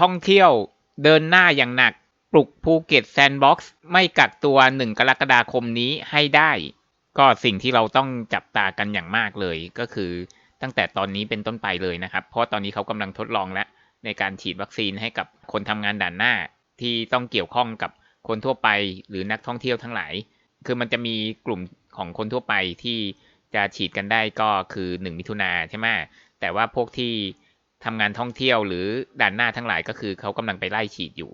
ท่องเที่ยวเดินหน้าอย่างหนัก ปลุกภูเก็ตแซนด์บ็อกซ์ไม่กักตัวหนึ่งกรกฎาคมนี้ให้ได้ ก็สิ่งที่เราต้องจับตากันอย่างมากเลยก็คือตั้งแต่ตอนนี้เป็นต้นไปเลยนะครับ เพราะตอนนี้เขากำลังทดลองและในการฉีดวัคซีนให้กับคนทำงานด่านหน้า ที่ต้องเกี่ยวข้องกับคนทั่วไปหรือนักท่องเที่ยวทั้งหลาย คือมันจะมีกลุ่มของคนทั่วไปที่จะฉีดกันได้ก็คือ 1 มิถุนาใช่ไหมแต่ว่าพวกที่ ทำงานท่องเที่ยวหรือด่านหน้าทั้งหลายก็คือเขากำลังไปไล่ฉีดอยู่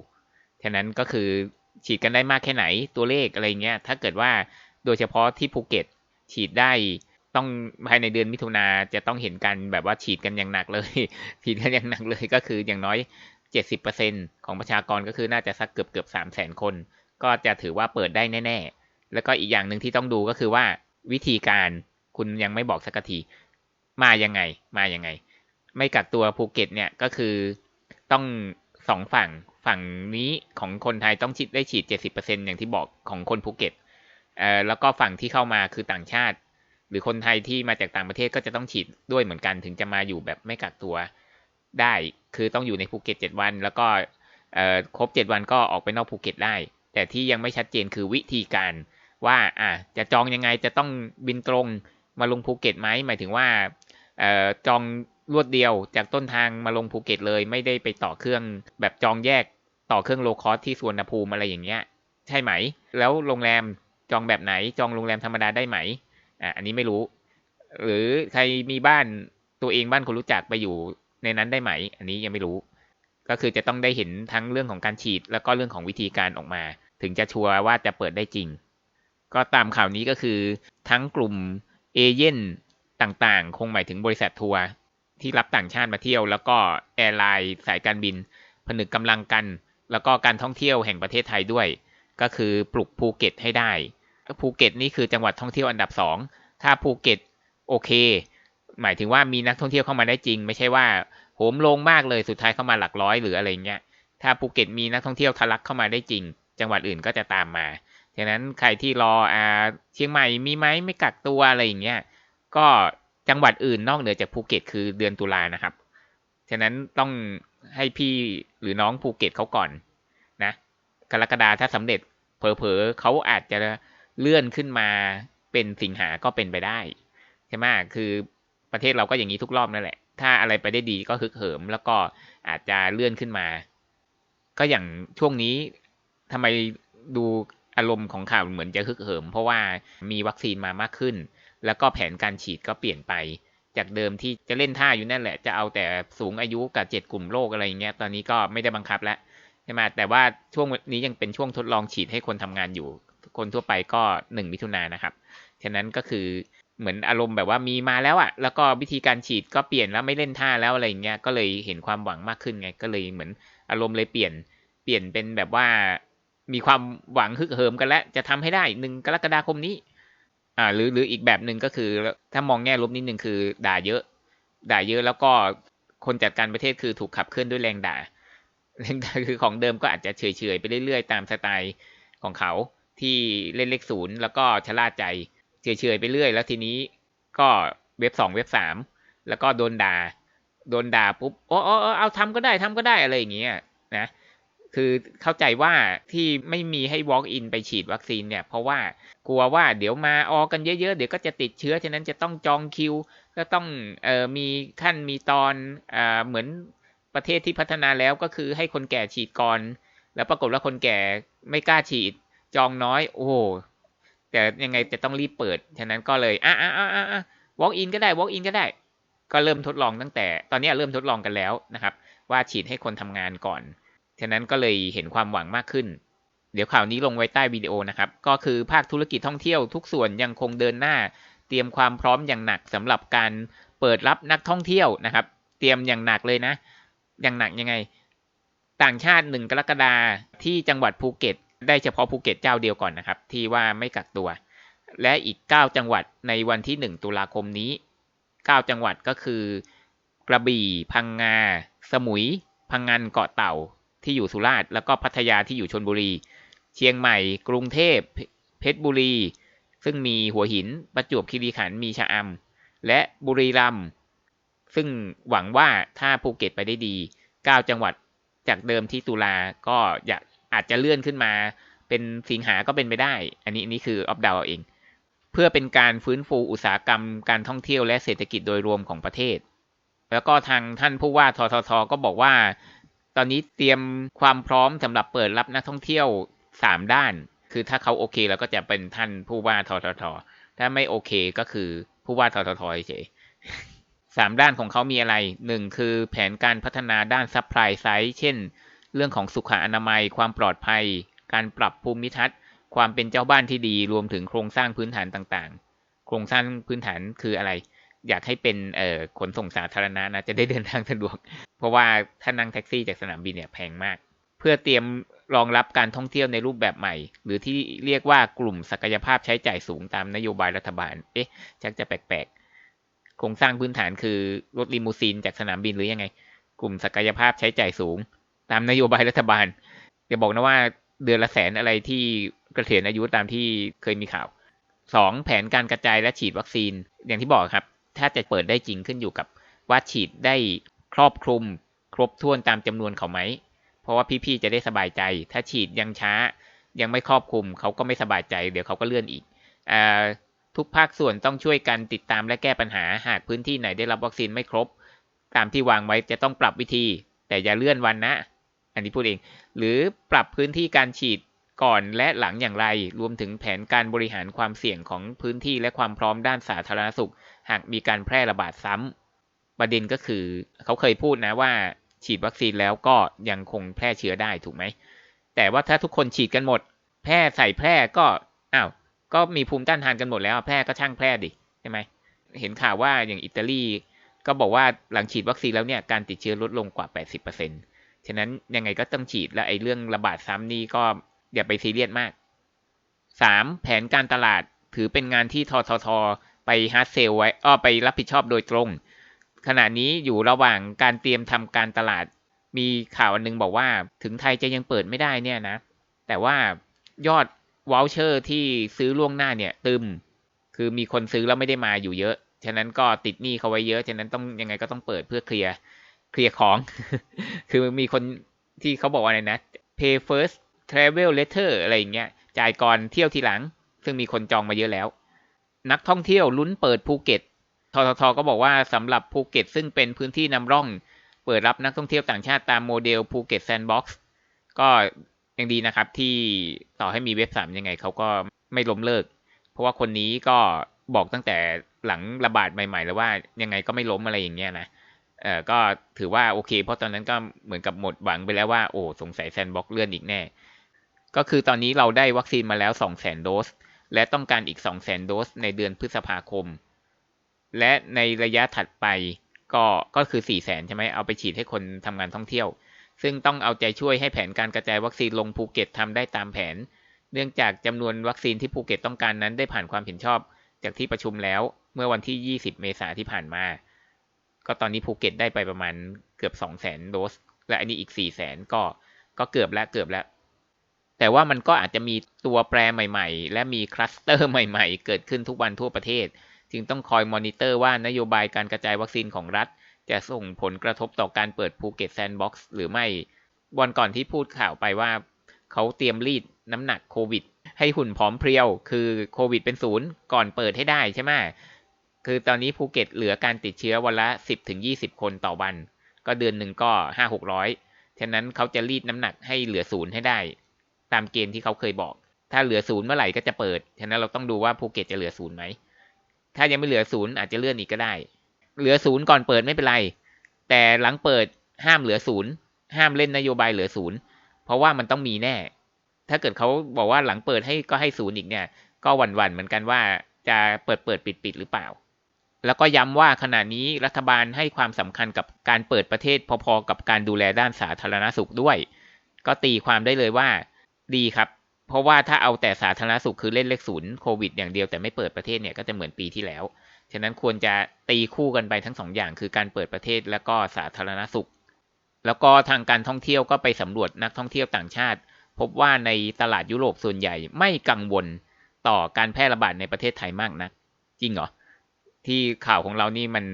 ฉะนั้นก็คือฉีดกันได้มากแค่ไหนตัวเลขอะไรเงี้ย ถ้าเกิดว่าโดยเฉพาะที่ภูเก็ตฉีดได้ต้องภายในเดือนมิถุนาจะต้องเห็นกันแบบว่าฉีดกันอย่างหนักเลย ฉีดกันอย่างหนักเลยก็คืออย่างน้อย 70%ของประชากรก็คือน่าจะสักเกือบเกือบสามแสนคน ก็จะถือว่าเปิดได้แน่ ๆ แล้วก็อีกอย่างหนึ่งที่ต้องดูก็คือว่าวิธีการคุณยังไม่บอกสักทีมายังไงมายังไง ไม่กักตัวภูเก็ตเนี่ยก็คือต้องสองฝั่งฝั่งนี้ของคนไทยต้องฉีดได้ฉีด70%อย่างที่บอกของคนภูเก็ตเอ่อแล้วก็ฝั่งที่เข้ามาคือต่างชาติ หรือคนไทยที่มาจากต่างประเทศก็จะต้องฉีดด้วยเหมือนกันถึงจะมาอยู่แบบไม่กักตัวได้ คือต้องอยู่ในภูเก็ต7วัน แล้วก็เอ่อครบ7วันก็ออกไปนอกภูเก็ตได้ แต่ที่ยังไม่ชัดเจนคือวิธีการว่าอะจะจองยังไงจะต้องบินตรงมาลงภูเก็ตไหมหมายถึงว่าเอ่อจอง รวดเดียวจากต้นทางมาลงภูเก็ตเลย ไม่ได้ไปต่อเครื่องแบบจองแยกต่อเครื่องโลคอสที่สวนภูมิอะไรอย่างเงี้ย ใช่ไหม แล้วโรงแรมจองแบบไหนจองโรงแรมธรรมดาได้ไหมอะอันนี้ไม่รู้ หรือใครมีบ้านตัวเองบ้านคนรู้จักไปอยู่ในนั้นได้ไหม อันนี้ยังไม่รู้ ก็คือจะต้องได้เห็นทั้งเรื่องของการฉีด แล้วก็เรื่องของวิธีการออกมา ถึงจะชัวร์ว่าจะเปิดได้จริง ก็ตามข่าวนี้ก็คือทั้งกลุ่มเอเย่นต่างๆ คงหมายถึงบริษัททัวร์ ที่รับต่างชาติมาเที่ยว แล้วก็แอร์ไลน์สายการบิน ผนึกกำลังกัน แล้วก็การท่องเที่ยวแห่งประเทศไทยด้วย ก็คือปลุกภูเก็ตให้ได้ภูเก็ตนี่คือจังหวัดท่องเที่ยวอันดับสองถ้าภูเก็ตโอเค หมายถึงว่ามีนักท่องเที่ยวเข้ามาได้จริง ไม่ใช่ว่าโหมลงมากเลยสุดท้ายเข้ามาหลักร้อยหรืออะไรเงี้ยถ้าภูเก็ตมีนักท่องเที่ยวทะลักเข้ามาได้จริง จังหวัดอื่นก็จะตามมาฉะนั้นใครที่รออ่าเชียงใหม่มีไหมไม่กักตัวอะไรอย่างเงี้ยก็ จังหวัดอื่นนอกเหนือจากภูเก็ตคือเดือนตุลานะครับ ฉะนั้นต้องให้พี่หรือน้องภูเก็ตเขาก่อนนะกรกฎาถ้าสำเร็จเผลอๆเขาอาจจะเลื่อนขึ้นมาเป็นสิงหาก็เป็นไปได้ใช่ไหมคือประเทศเราก็อย่างนี้ทุกรอบนั่นแหละ ถ้าอะไรไปได้ดีก็ฮึกเหิม แล้วก็อาจจะเลื่อนขึ้นมา ก็อย่างช่วงนี้ทำไมดูอารมณ์ของข่าวเหมือนจะฮึกเหิม เพราะว่ามีวัคซีนมามากขึ้น แล้วก็แผนการฉีดก็เปลี่ยนไป จากเดิมที่จะเล่นท่าอยู่นั่นแหละ จะเอาแต่สูงอายุกับเจ็ดกลุ่มโรคอะไรเงี้ย ตอนนี้ก็ไม่ได้บังคับแล้วใช่ไหมแต่ว่าช่วงนี้ยังเป็นช่วงทดลองฉีดให้คนทำงานอยู่ คนทั่วไปก็หนึ่งมิถุนายนนะครับ ฉะนั้นก็คือเหมือนอารมณ์แบบว่ามีมาแล้วอะ่ะแล้วก็วิธีการฉีดก็เปลี่ยนแล้วไม่เล่นท่าแล้วอะไรเงี้ย ก็เลยเห็นความหวังมากขึ้นไง ก็เลยเหมือนอารมณ์เลยเปลี่ยน เปลี่ยนเป็นแบบว่ามีความหวังฮึกเหิมกันแล้ว จะทำให้ได้หนึ่งกรกฎาคมนี้ อ่าหรือหรืออีกแบบหนึ่งก็คือ ถ้ามองแง่ลบนิดนึงคือ ด่าเยอะ ด่าเยอะแล้วก็คนจัดการประเทศคือถูกขับเคลื่อนด้วยแรงด่าแรงด่าคือของเดิมก็อาจจะเฉยๆไปเรื่อยๆ ตามสไตล์ของเขาที่เล่นเลขศูนย์แล้วก็ชะล่าใจเฉยๆไปเรื่อย แล้วทีนี้ก็เว็บสองเว็บสามแล้วก็โดนด่าโดนด่าปุ๊บโอ้โอ้เอาทำก็ได้ทำก็ได้อะไรอย่างเงี้ยนะ คือเข้าใจว่าที่ไม่มีให้ walk in ไปฉีดวัคซีนเนี่ย เพราะว่ากลัวว่าเดี๋ยวมาออกันเยอะๆ เดี๋ยวก็จะติดเชื้อ ฉะนั้นจะต้องจองคิว ก็ต้องออมีขั้นมีตอนอเหมือนประเทศที่พัฒนาแล้วก็คือให้คนแก่ฉีดก่อน แล้วปรากฏว่าคนแก่ไม่กล้าฉีด จองน้อย โอ้แต่ยังไงจะต้องรีบเปิด ฉะนั้นก็เลยอะอะอะอะ walk in ก็ได้ walk in ก็ได้ ก็เริ่มทดลองตั้งแต่ ตอนนี้เริ่มทดลองกันแล้วนะครับ ว่าฉีดให้คนทำงานก่อน ฉะนั้นก็เลยเห็นความหวังมากขึ้น เดี๋ยวข่าวนี้ลงไว้ใต้วิดีโอนะครับ ก็คือภาคธุรกิจท่องเที่ยวทุกส่วนยังคงเดินหน้า เตรียมความพร้อมอย่างหนักสำหรับการเปิดรับนักท่องเที่ยวนะครับ เตรียมอย่างหนักเลยนะ อย่างหนักยังไง ต่างชาติหนึ่งกรกฎาที่จังหวัดภูเก็ต ได้เฉพาะภูเก็ตเจ้าเดียวก่อนนะครับ ที่ว่าไม่กักตัว และอีก 9 จังหวัดในวันที่ 1 ตุลาคมนี้ 9 จังหวัดก็คือกระบี่ พังงา สมุย พังงานเกาะเต่า ที่อยู่สุราษฎร์แล้วก็พัทยาที่อยู่ชนบุรี เชียงใหม่ กรุงเทพเพชรบุรี ซึ่งมีหัวหินประจวบคีรีขันธ์มีชะอำและบุรีรัมย์ซึ่งหวังว่าถ้าภูเก็ตไปได้ดี 9 จังหวัดจากเดิมที่ตุลาก็อยากอาจจะเลื่อนขึ้นมาเป็นสิงหาก็เป็นไปได้ อันนี้นี่คือออฟดาวเอง เพื่อเป็นการฟื้นฟูอุตสาหกรรมการท่องเที่ยวและเศรษฐกิจโดยรวมของประเทศ แล้วก็ทางท่านผู้ว่าทททก็บอกว่า ตอนนี้เตรียมความพร้อมสำหรับเปิดรับนักท่องเที่ยวสามด้าน คือถ้าเขาโอเคเราก็จะเป็นท่านผู้ว่าทททถ้าไม่โอเคก็คือผู้ว่าทททเฉยสามด้านของเขามีอะไรหนึ่งคือแผนการพัฒนาด้านซัพพลายไซด์เช่น เรื่องของสุขอนามัย ความปลอดภัย การปรับภูมิทัศน์ ความเป็นเจ้าบ้านที่ดีรวมถึงโครงสร้างพื้นฐานต่างๆ โครงสร้างพื้นฐานคืออะไร อยากให้เป็นเอ่อขนส่งสาธารณะนะจะได้เดินทางสะดวก เพราะว่าถ้านั่งแท็กซี่จากสนามบินเนี่ยแพงมาก เพื่อเตรียมรองรับการท่องเที่ยวในรูปแบบใหม่ หรือที่เรียกว่ากลุ่มศักยภาพใช้จ่ายสูงตามนโยบายรัฐบาล เอ๊ะชักจะแปลกๆโครงสร้างพื้นฐานคือรถลิมูซีนจากสนามบินหรือยังไง กลุ่มศักยภาพใช้จ่ายสูง ตามนโยบายรัฐบาลอย่าบอกนะว่าเดือนละแสนอะไรที่กระเกษียณอายุตามที่เคยมีข่าวสองแผนการกระจายและฉีดวัคซีนอย่างที่บอกครับ ถ้าจะเปิดได้จริงขึ้นอยู่กับว่าฉีดได้ครอบคลุมครบถ้วนตามจำนวนเขาไหม เพราะว่าพี่ๆจะได้สบายใจ ถ้าฉีดยังช้า ยังไม่ครอบคลุมเขาก็ไม่สบายใจ เดี๋ยวเขาก็เลื่อนอีกอทุกภาคส่วนต้องช่วยกันติดตามและแก้ปัญหา หากพื้นที่ไหนได้รับวัคซีนไม่ครบ ตามที่วางไว้จะต้องปรับวิธี แต่อย่าเลื่อนวันนะ อันนี้พูดเอง หรือปรับพื้นที่การฉีด ก่อนและหลังอย่างไร รวมถึงแผนการบริหารความเสี่ยงของพื้นที่และความพร้อมด้านสาธารณสุข หากมีการแพร่ระบาดซ้ำประเด็นก็คือเขาเคยพูดนะว่า ฉีดวัคซีนแล้วก็ยังคงแพร่เชื้อได้ถูกไหม แต่ว่าถ้าทุกคนฉีดกันหมด แพร่ใส่แพร่ก็อ้าวก็มีภูมิต้านทานกันหมดแล้ว แพร่ก็ช่างแพร่ดิใช่ไหมเห็นข่าวว่าอย่างอิตาลีก็บอกว่าหลังฉีดวัคซีนแล้วเนี่ยการติดเชื้อลดลงกว่า 80%ฉะนั้นยังไงก็ต้องฉีดและไอ้เรื่องระบาดซ้ำนี่ก็ อย่าไปซีเรียสมาก 3. แผนการตลาดถือเป็นงานที่ทททไปฮาร์ดเซลไว้อ้อไปรับผิดชอบโดยตรง ขณะนี้อยู่ระหว่างการเตรียมทำการตลาด มีข่าวอันนึงบอกว่าถึงไทยจะยังเปิดไม่ได้เนี่ยนะ แต่ว่ายอดวอลเชอร์ที่ซื้อล่วงหน้าเนี่ยตึม คือมีคนซื้อแล้วไม่ได้มาอยู่เยอะ ฉะนั้นก็ติดหนี้เขาไว้เยอะ ฉะนั้นต้องยังไงก็ต้องเปิดเพื่อเคลียร์ เคลียร์ของ คือมีคนที่เขาบอกว่าอะไรนะ pay first travel letter อะไรอย่างเงี้ย จ่ายก่อนเที่ยวทีหลัง ซึ่งมีคนจองมาเยอะแล้ว นักท่องเที่ยวลุ้นเปิดภูเก็ตทททก็บอกว่าสำหรับภูเก็ต ซึ่งเป็นพื้นที่นำร่อง เปิดรับนักท่องเที่ยวต่างชาติตามโมเดลภูเก็ตแซนด์บ็อกซ์ก็ยังดีนะครับที่ต่อให้มีเว็บสามยังไงเขาก็ไม่ล้มเลิก เพราะว่าคนนี้ก็บอกตั้งแต่หลังระบาดใหม่ๆ แล้วว่ายังไงก็ไม่ล้มอะไรอย่างเงี้ยนะเอ่อก็ถือว่าโอเค เพราะตอนนั้นก็เหมือนกับหมดหวังไปแล้วว่าโอ้สงสัยแซนด์บ็อกซ์เลื่อนอีกแน่ ก็คือตอนนี้เราได้วัคซีนมาแล้ว200,000โดส และต้องการอีก200,000โดสในเดือนพฤษภาคม และในระยะถัดไปก็ก็คือ400,000ใช่ไหมเอาไปฉีดให้คนทำงานท่องเที่ยว ซึ่งต้องเอาใจช่วยให้แผนการกระจายวัคซีนลงภูเก็ตทำได้ตามแผน เนื่องจากจำนวนวัคซีนที่ภูเก็ตต้องการนั้นได้ผ่านความเห็นชอบ จากที่ประชุมแล้วเมื่อวันที่ 20 เมษาที่ผ่านมา ก็ตอนนี้ภูเก็ตได้ไปประมาณเกือบ 200,000 โดส และอันนี้อีก 400,000 ก็ ก็เกือบแล้ว เกือบแล้ว แต่ว่ามันก็อาจจะมีตัวแปรใหม่ ๆ และมีคลัสเตอร์ใหม่ ๆ เกิดขึ้นทุกวันทั่วประเทศ จึงต้องคอยมอนิเตอร์ว่านโยบายการกระจายวัคซีนของรัฐ จะส่งผลกระทบต่อการเปิดภูเก็ตแซนด์บ็อกซ์หรือไม่ วันก่อนที่พูดข่าวไปว่า เขาเตรียมรีดน้ำหนักโควิด ให้หุ่นผอมเพรียว คือโควิดเป็นศูนย์ก่อนเปิดให้ได้ใช่ไหมคือตอนนี้ภูเก็ตเหลือการติดเชื้อวันละ 10-20 คนต่อวัน ก็เดือนหนึ่งก็ 5-600 ฉะนั้นเขาจะรีดน้ำหนักให้เหลือศูนย์ให้ได้ ตามเกณฑ์ที่เขาเคยบอก ถ้าเหลือศูนย์เมื่อไหร่ก็จะเปิด ฉะนั้นเราต้องดูว่าภูเก็ตจะเหลือศูนย์ไหม ถ้ายังไม่เหลือศูนย์อาจจะเลื่อนอีกก็ได้ เหลือศูนย์ก่อนเปิดไม่เป็นไร แต่หลังเปิดห้ามเหลือศูนย์ ห้ามเล่นนโยบายเหลือศูนย์ เพราะว่ามันต้องมีแน่ ถ้าเกิดเขาบอกว่าหลังเปิดให้ก็ให้ศูนย์อีกเนี่ย ก็หวั่นๆเหมือนกันว่าจะเปิดเปิดปิดปิดหรือเปล่า แล้วก็ย้ำว่าขณะนี้รัฐบาลให้ความสำคัญกับการเปิดประเทศพอๆกับการดูแลด้านสาธารณสุขด้วย ก็ตีความได้เลยว่า ดีครับ เพราะว่าถ้าเอาแต่สาธารณสุขคือเล่นเลขศูนย์โควิดอย่างเดียวแต่ไม่เปิดประเทศเนี่ยก็จะเหมือนปีที่แล้ว ฉะนั้นควรจะตีคู่กันไปทั้งสองอย่างคือการเปิดประเทศและก็สาธารณสุข แล้วก็ทางการท่องเที่ยวก็ไปสำรวจนักท่องเที่ยวต่างชาติ พบว่าในตลาดยุโรปส่วนใหญ่ไม่กังวลต่อการแพร่ระบาดในประเทศไทยมากนัก จริงเหรอที่ข่าวของเรานี่มัน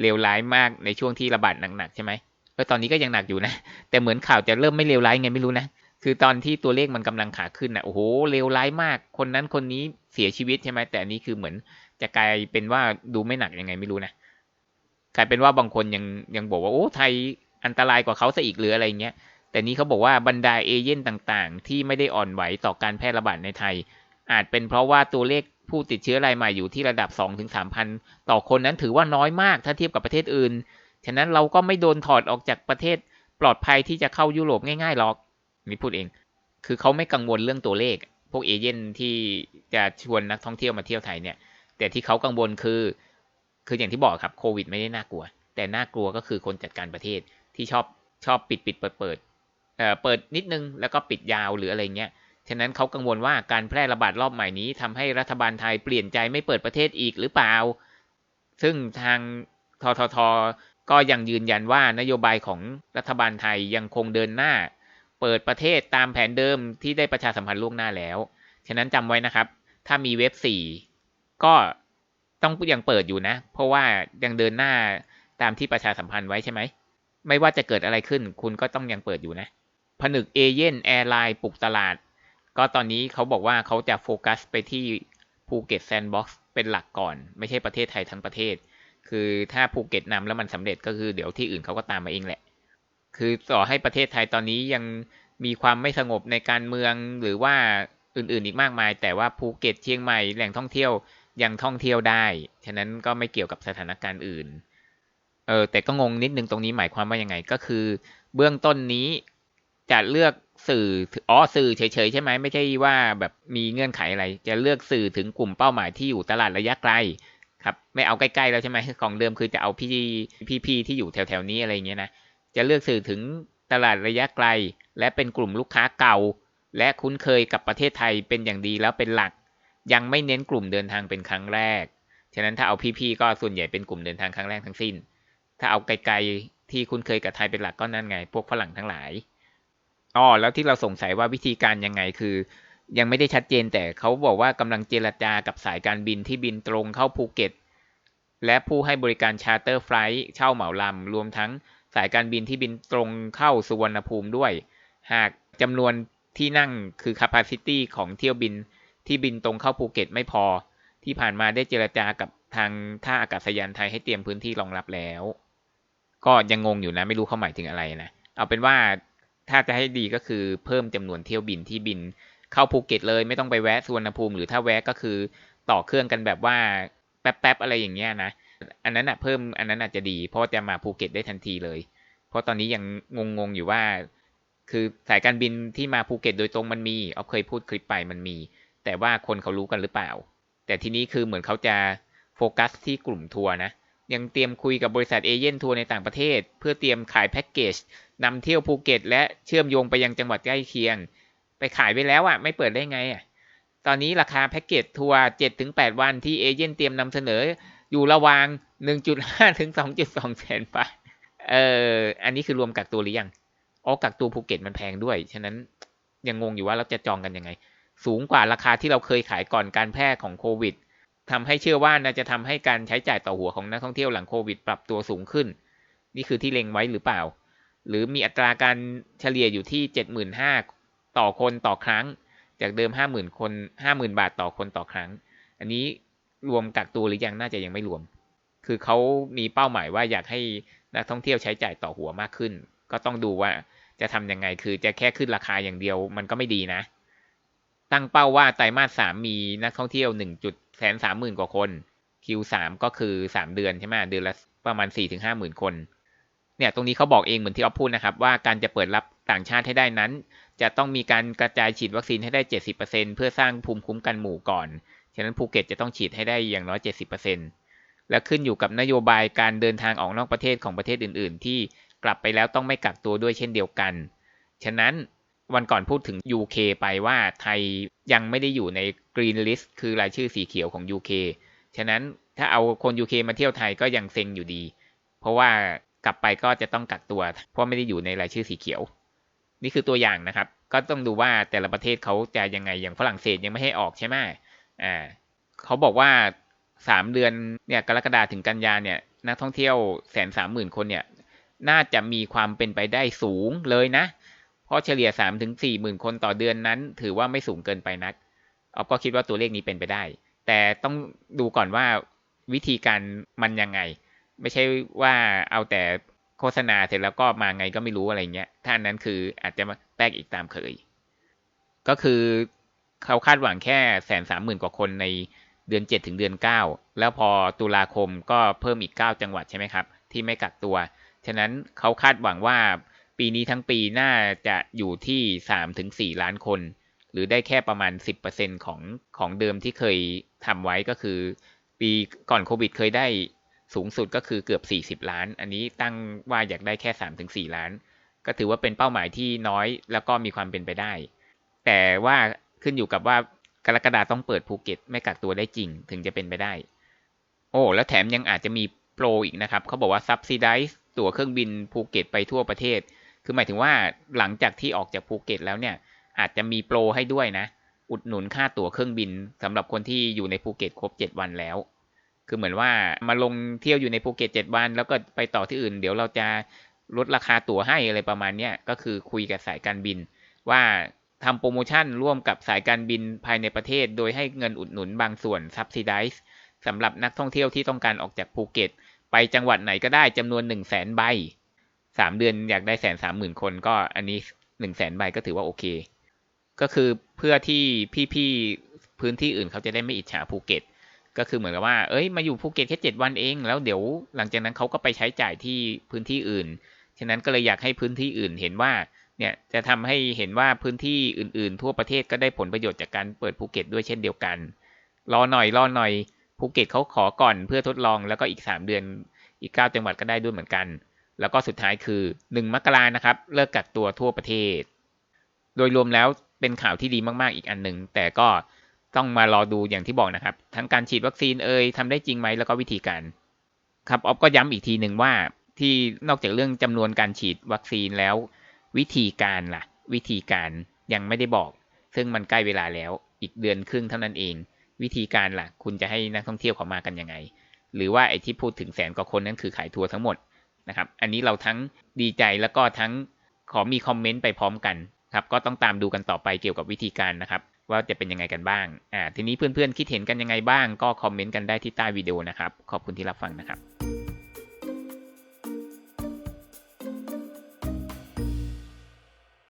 เลวร้ายมากในช่วงที่ระบาดหนักๆใช่ไหมเออตอนนี้ก็ยังหนักอยู่นะ แต่เหมือนข่าวจะเริ่มไม่เลวร้ายไงไม่รู้นะ คือตอนที่ตัวเลขมันกำลังขาขึ้นอะโอ้โหเลวร้ายมาก คนนั้นคนนี้เสียชีวิตใช่ไหมแต่อันนี้คือเหมือนจะกลายเป็นว่าดูไม่หนักยังไงไม่รู้นะกลายเป็นว่าบางคนยังยังบอกว่าโอ้ไทยอันตรายกว่าเขาซะอีกหรืออะไรเงี้ยแต่นี้เขาบอกว่าบรรดาเอเย่นต่างๆ ที่ไม่ได้อ่อนไหวต่อการแพร่ระบาดในไทย อาจเป็นเพราะว่าตัวเลขผู้ติดเชื้อรายใหม่อยู่ที่ระดับ 2-3,000 ต่อคนนั้นถือว่าน้อยมากถ้าเทียบกับประเทศอื่น ฉะนั้นเราก็ไม่โดนถอดออกจากประเทศปลอดภัยที่จะเข้ายุโรปง่ายๆหรอก นี่พูดเอง คือเขาไม่กังวลเรื่องตัวเลข พวกเอเย่นที่จะชวนนักท่องเที่ยวมาเที่ยวไทยเนี่ย แต่ที่เขากังวลคือ คืออย่างที่บอกครับโควิดไม่ได้น่ากลัว แต่น่ากลัวก็คือคนจัดการประเทศที่ชอบชอบปิดปิดเปิดเปิดเอ่อเปิดนิดนึงแล้วก็ปิดยาวหรืออะไรเงี้ย ฉะนั้นเขากังวลว่าการแพร่ระบาดรอบใหม่นี้ทำให้รัฐบาลไทยเปลี่ยนใจไม่เปิดประเทศอีกหรือเปล่า ซึ่งทางทททก็ยังยืนยันว่านโยบายของรัฐบาลไทยยังคงเดินหน้า เปิดประเทศตามแผนเดิมที่ได้ประชาสัมพันธ์ล่วงหน้าแล้ว ฉะนั้นจำไว้นะครับ ถ้ามีเว็บ 4 ก็ต้องยังเปิดอยู่นะ เพราะว่ายังเดินหน้าตามที่ประชาสัมพันธ์ไว้ใช่ไหม ไม่ว่าจะเกิดอะไรขึ้น คุณก็ต้องยังเปิดอยู่นะ ผนึกเอเย่นแอร์ไลน์ปลุกตลาด ก็ตอนนี้เขาบอกว่าเขาจะโฟกัสไปที่ภูเก็ตแซนด์บ็อกซ์เป็นหลักก่อน ไม่ใช่ประเทศไทยทั้งประเทศ คือถ้าภูเก็ตนำแล้วมันสำเร็จก็คือเดี๋ยวที่อื่นเขาก็ตามมาเองแหละ คือต่อให้ประเทศไทยตอนนี้ยังมีความไม่สงบในการเมืองหรือว่าอื่นๆอีกมากมาย แต่ว่าภูเก็ตเชียงใหม่แหล่งท่องเที่ยวยังท่องเที่ยวได้ ฉะนั้นก็ไม่เกี่ยวกับสถานการณ์อื่น เออแต่ก็งงนิดนึงตรงนี้หมายความว่ายังไง ก็คือ เบื้องต้นนี้จะเลือกสื่อ อ๋อ สื่อเฉยๆใช่ไหม ไม่ใช่ว่าแบบมีเงื่อนไขอะไร จะเลือกสื่อถึงกลุ่มเป้าหมายที่อยู่ตลาดระยะไกล ครับ ไม่เอาใกล้ๆแล้วใช่ไหมของเดิมคือจะเอาพี่พี่ๆที่อยู่แถวๆนี้อะไรเงี้ยนะ จะเลือกสื่อถึงตลาดระยะไกล และเป็นกลุ่มลูกค้าเก่า และคุ้นเคยกับประเทศไทยเป็นอย่างดีแล้วเป็นหลัก ยังไม่เน้นกลุ่มเดินทางเป็นครั้งแรก ฉะนั้นถ้าเอาพี่ๆก็ส่วนใหญ่เป็นกลุ่มเดินทางครั้งแรกทั้งสิ้น ถ้าเอาไกลๆที่คุ้นเคยกับไทยเป็นหลักก็นั่นไง พวกฝรั่งทั้งหลายอ๋อแล้วที่เราสงสัยว่าวิธีการยังไงคือ ยังไม่ได้ชัดเจนแต่เขาบอกว่ากำลังเจรจากับสายการบินที่บินตรงเข้าภูเก็ตและผู้ให้บริการชาร์เตอร์ไฟล์เช่าเหมาลำรวมทั้ง สายการบินที่บินตรงเข้าสุวรรณภูมิด้วย หากจำนวนที่นั่งคือ capacity ของเที่ยวบินที่บินตรงเข้าภูเก็ตไม่พอ ที่ผ่านมาได้เจรจากับทางท่าอากาศยานไทยให้เตรียมพื้นที่รองรับแล้ว ก็ยังงงอยู่นะไม่รู้เขาหมายถึงอะไรนะเอาเป็นว่าถ้าจะให้ดีก็คือเพิ่มจำนวนเที่ยวบินที่บินเข้าภูเก็ตเลย ไม่ต้องไปแวะสุวรรณภูมิหรือถ้าแวะก็คือต่อเครื่องกันแบบว่าแป๊บๆอะไรอย่างเงี้ยนะ อันนั้นอะเพิ่มอันนั้นอาจจะดี เพราะจะมาภูเก็ตได้ทันทีเลย เพราะตอนนี้ยังงงๆอยู่ว่า คือสายการบินที่มาภูเก็ตโดยตรงมันมีเอาเคยพูดคลิปไปมันมี แต่ว่าคนเขารู้กันหรือเปล่า แต่ทีนี้คือเหมือนเขาจะโฟกัสที่กลุ่มทัวร์นะยังเตรียมคุยกับบริษัทเอเย่นทัวร์ในต่างประเทศ เพื่อเตรียมขายแพ็กเกจนำเที่ยวภูเก็ต และเชื่อมโยงไปยังจังหวัดใกล้เคียง ไปขายไปแล้วอะไม่เปิดได้ไงอะตอนนี้ราคาแพ็กเกจทัวร์เจ็ดถึงแปดวันที่เอเย่นเตรียมนำเสนอ อยู่ระหว่างหนึ่งจุดห้าถึงสองจุดสองแสนบาท เออ อันนี้คือรวมกักตัวหรือยัง อ๋อ กักตัวภูเก็ตมันแพงด้วย ฉะนั้นยังงงอยู่ว่าเราจะจองกันยังไง สูงกว่าราคาที่เราเคยขายก่อนการแพร่ของโควิดทำให้เชื่อว่าน่าจะทำให้การใช้จ่ายต่อหัวของนักท่องเที่ยวหลังโควิด ปรับตัวสูงขึ้น นี่คือที่เล็งไว้หรือเปล่า หรือมีอัตราการเฉลี่ยอยู่ที่เจ็ดหมื่นห้าต่อคนต่อครั้ง จากเดิมห้าหมื่นคนห้าหมื่นบาทต่อคนต่อครั้ง อันนี้ รวมกักตัวหรือยังน่าจะยังไม่รวม คือเขามีเป้าหมายว่าอยากให้นักท่องเที่ยวใช้จ่ายต่อหัวมากขึ้น ก็ต้องดูว่าจะทํำยังไง คือจะแค่ขึ้นราคาอย่างเดียวมันก็ไม่ดีนะ ตั้งเป้าว่าไตรมาสสามมีนักท่องเที่ยวหนึ่งจุดแสนสามหมื่นกว่าคน Q3 ก็คือสามเดือนใช่ไหมเดือนละประมาณสี่ถึงห้าหมื่นคน เนี่ยตรงนี้เขาบอกเองเหมือนที่ออฟพูดนะครับ ว่าการจะเปิดรับต่างชาติให้ได้นั้น จะต้องมีการกระจายฉีดวัคซีนให้ได้เจ็ดสิบเปอร์เซ็นเพื่อสร้างภูมิคุ้มกันหมู่ก่อน ฉะนั้นภูเก็ตจะต้องฉีดให้ได้อย่างน้อยเจ็ดสิบเปอร์เซ็นและขึ้นอยู่กับนโยบายการเดินทางออกนอกประเทศของประเทศอื่น ๆ ที่กลับไปแล้วต้องไม่กักตัวด้วยเช่นเดียวกัน ฉะนั้นวันก่อนพูดถึง UK ไปว่าไทยยังไม่ได้อยู่ใน Green List คือรายชื่อสีเขียวของ UK ฉะนั้นถ้าเอาคน UK มาเที่ยวไทยก็ยังเซ็งอยู่ดี เพราะว่ากลับไปก็จะต้องกักตัว เพราะไม่ได้อยู่ในรายชื่อสีเขียว นี่คือตัวอย่างนะครับ ก็ต้องดูว่าแต่ละประเทศเขาจะยังไงอย่างฝรั่งเศสยังไม่ให้ออกใช่ไหม อ่าเขาบอกว่าสามเดือนเนี่ยกรกฎาถึงกันยาเนี่ยนักท่องเที่ยวแสนสามหมื่นคนเนี่ยน่าจะมีความเป็นไปได้สูงเลยนะ เพราะเฉลี่ย3ามถึงสี่หมื่นคนต่อเดือนนั้น ถือว่าไม่สูงเกินไปนักออฟก็คิดว่าตัวเลขนี้เป็นไปได้ แต่ต้องดูก่อนว่าวิธีการมันยังไง ไม่ใช่ว่าเอาแต่โฆษณาเสร็จแล้วก็มาไงก็ไม่รู้อะไรเงี้ย ถ้านนั้นคืออาจจะแปลกอีกตามเคย ก็คือ เขาคาดหวังแค่แสนสามหมื่นกว่าคนในเดือน 7 ถึงเดือน 9 แล้วพอตุลาคมก็เพิ่มอีก 9 จังหวัดใช่ไหมครับ ที่ไม่กักตัว ฉะนั้นเขาคาดหวังว่าปีนี้ทั้งปีน่าจะอยู่ที่3ถึง4ล้านคน หรือได้แค่ประมาณ 10%ของของเดิมที่เคยทำไว้ก็คือ ปีก่อนโควิดเคยได้สูงสุดก็คือเกือบ 40 ล้าน อันนี้ตั้งว่าอยากได้แค่3ถึง4ล้าน ก็ถือว่าเป็นเป้าหมายที่น้อยแล้วก็มีความเป็นไปได้ แต่ว่า ขึ้นอยู่กับว่ากรกฎาต้องเปิดภูเก็ต ไม่กักตัวได้จริง ถึงจะเป็นไปได้ โอ้ แล้วแถมยังอาจจะมีโปรอีกนะครับ เขาบอกว่า subsidize ตั๋วเครื่องบินภูเก็ตไปทั่วประเทศ คือหมายถึงว่าหลังจากที่ออกจากภูเก็ตแล้วเนี่ย อาจจะมีโปรให้ด้วยนะ อุดหนุนค่าตั๋วเครื่องบินสำหรับคนที่อยู่ในภูเก็ตครบ 7 วันแล้ว คือเหมือนว่ามาลงเที่ยวอยู่ในภูเก็ต 7 วัน แล้วก็ไปต่อที่อื่น เดี๋ยวเราจะลดราคาตั๋วให้อะไรประมาณนี้ก็คือคุยกับสายการบินว่า ทำโปรโมชั่นร่วมกับสายการบินภายในประเทศ โดยให้เงินอุดหนุนบางส่วน subsidize สำหรับนักท่องเที่ยวที่ต้องการออกจากภูเก็ต ไปจังหวัดไหนก็ได้จำนวน1 0 0 0 0แสนใบสามเดือนอยากได้แสนสามหมื่นคนก็อันนี้1 0 0 0 0แสนใบก็ถือว่าโอเค ก็คือเพื่อที่พี่ๆพื้นที่อื่นเขาจะได้ไม่อิจฉาภูเก็ต ก็คือเหมือนกับว่า เอ้ยมาอยู่ภูเก็ตแค่เจ็ดวันเอง แล้วเดี๋ยวหลังจากนั้นเขาก็ไปใช้จ่ายที่พื้นที่อื่น ฉะนั้นก็เลยอยากให้พื้นที่อื่นเห็นว่า เนี่ยจะทำให้เห็นว่าพื้นที่อื่นๆ ทั่วประเทศก็ได้ผลประโยชน์จากการเปิดภูเก็ตด้วยเช่นเดียวกัน รอหน่อยรอหน่อยภูเก็ตเขาขอก่อนเพื่อทดลองแล้วก็อีก 3 เดือนอีก 9 จังหวัดก็ได้ด้วยเหมือนกัน แล้วก็สุดท้ายคือ 1 มกรานะครับ เลิกกักตัวทั่วประเทศ โดยรวมแล้วเป็นข่าวที่ดีมากๆอีกอันหนึ่งแต่ก็ต้องมารอดูอย่างที่บอกนะครับ ทั้งการฉีดวัคซีนเอ่ยทำได้จริงไหมแล้วก็วิธีการ ครับออฟก็ย้ำอีกทีหนึ่งว่าที่นอกจากเรื่องจำนวนการฉีดวัคซีนแล้ว วิธีการล่ะ วิธีการยังไม่ได้บอก ซึ่งมันใกล้เวลาแล้วอีกเดือนครึ่งเท่านั้นเอง วิธีการล่ะ คุณจะให้นักท่องเที่ยวเขามากันยังไง หรือว่าไอ้ที่พูดถึงแสนกว่าคนนั้นคือขายทัวร์ทั้งหมดนะครับ อันนี้เราทั้งดีใจแล้วก็ทั้งขอมีคอมเมนต์ไปพร้อมกันครับ ก็ต้องตามดูกันต่อไปเกี่ยวกับวิธีการนะครับ ว่าจะเป็นยังไงกันบ้าง อ่า ทีนี้เพื่อนๆคิดเห็นกันยังไงบ้าง ก็คอมเมนต์กันได้ที่ใต้วิดีโอนะครับ ขอบคุณที่รับฟังนะครับ